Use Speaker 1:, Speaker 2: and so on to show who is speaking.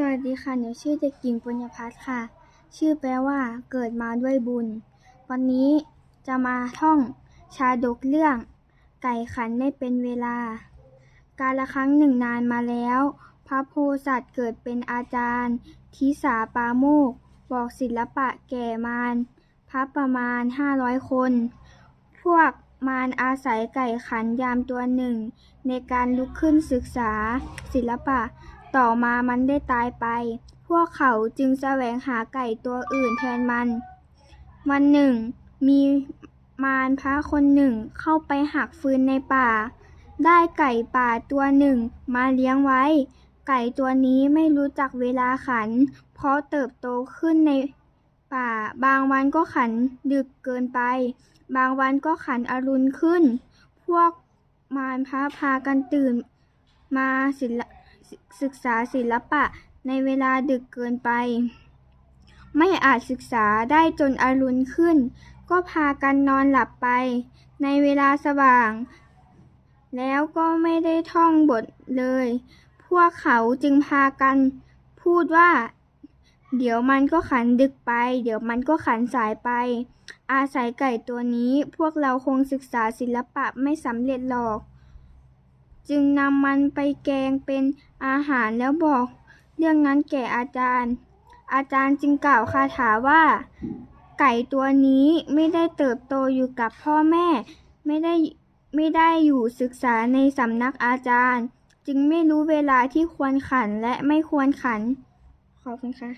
Speaker 1: สวัสดีค่ะ หนูชื่อเด็กหญิงปุญญพัฒน์ค่ะ ชื่อแปลว่าเกิดมาด้วยบุญ วันนี้จะมาท่องชาดกเรื่อง ไก่ขันไม่เป็นเวลา การละครั้งหนึ่งนานมาแล้ว พระโพสัตว์เกิดเป็นอาจารย์ ทิสาปาโมก บอกศิลปะแก่มารพระประมาณห้าร้อยคน พวกมารอาศัยไก่ขันยามตัวหนึ่ง ในการลุกขึ้นศึกษาศิลปะ ต่อมามันได้ตายไป พวกเขาจึงแสวงหาไก่ตัวอื่นแทนมัน วันหนึ่ง มีมารพระคนหนึ่งเข้าไปหักฟืนในป่า ได้ไก่ป่าตัวหนึ่งมาเลี้ยงไว้ ไก่ตัวนี้ไม่รู้จักเวลาขัน เพราะเติบโตขึ้นในป่า บางวันก็ขันดึกเกินไป บางวันก็ขันอรุณขึ้น พวกมารพระพากันตื่นมาศิล ศึกษาศิลปะในเวลาดึกเกินไป ไม่อาจศึกษาได้จนอรุณขึ้น ก็พากันนอนหลับไป ในเวลาสว่าง แล้วก็ไม่ได้ท่องบทเลย พวกเขาจึงพากันพูดว่า เดี๋ยวมันก็ขันดึกไป เดี๋ยวมันก็ขันสายไป อาศัยไก่ตัวนี้พวกเราคงศึกษาศิลปะไม่สำเร็จหรอก จึงนำมันไปแกงเป็นอาหารแล้วบอก เรื่องนั้นแก่อาจารย์ อาจารย์จึงกล่าวคาถาว่า ไก่ตัวนี้ไม่ได้เติบโตอยู่กับพ่อแม่ ไม่ได้ไม่ได้อยู่ศึกษาในสำนักอาจารย์ จึงไม่รู้เวลาที่ควรขันและไม่ควรขัน ขอบคุณค่ะ